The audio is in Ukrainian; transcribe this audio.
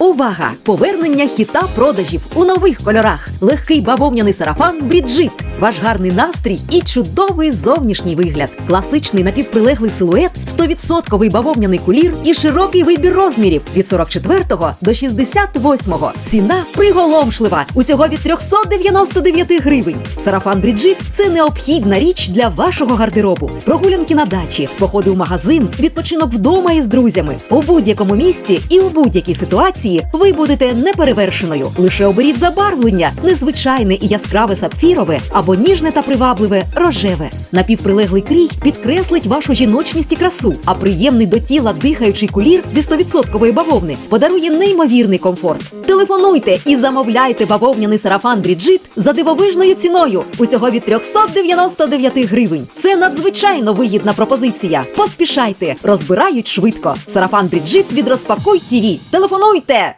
Увага! Повернення хіта продажів у нових кольорах. Легкий бавовняний сарафан Бріджит. Ваш гарний настрій і чудовий зовнішній вигляд. Класичний напівприлеглий силует, 100% бавовняний кулір і широкий вибір розмірів від 44 до 68. Ціна приголомшлива. Усього від 399 гривень. Сарафан Бріджит це необхідна річ для вашого гардеробу. Прогулянки на дачі, походи в магазин, відпочинок вдома із друзями. У будь-якому місці і у будь-якій ситуації ви будете неперевершеною. Лише оберіть забарвлення, незвичайне і яскраве сапфірове або ніжне та привабливе рожеве. Напівприлеглий крій підкреслить вашу жіночність і красу, а приємний до тіла дихаючий кулір зі 100% бавовни подарує неймовірний комфорт. Телефонуйте і замовляйте бавовняний сарафан Бріджит за дивовижною ціною. Усього від 399 гривень. Це надзвичайно вигідна пропозиція. Поспішайте, розбирають швидко. Сарафан Бріджит від Розпакуй ТІВІ. Телефонуйте!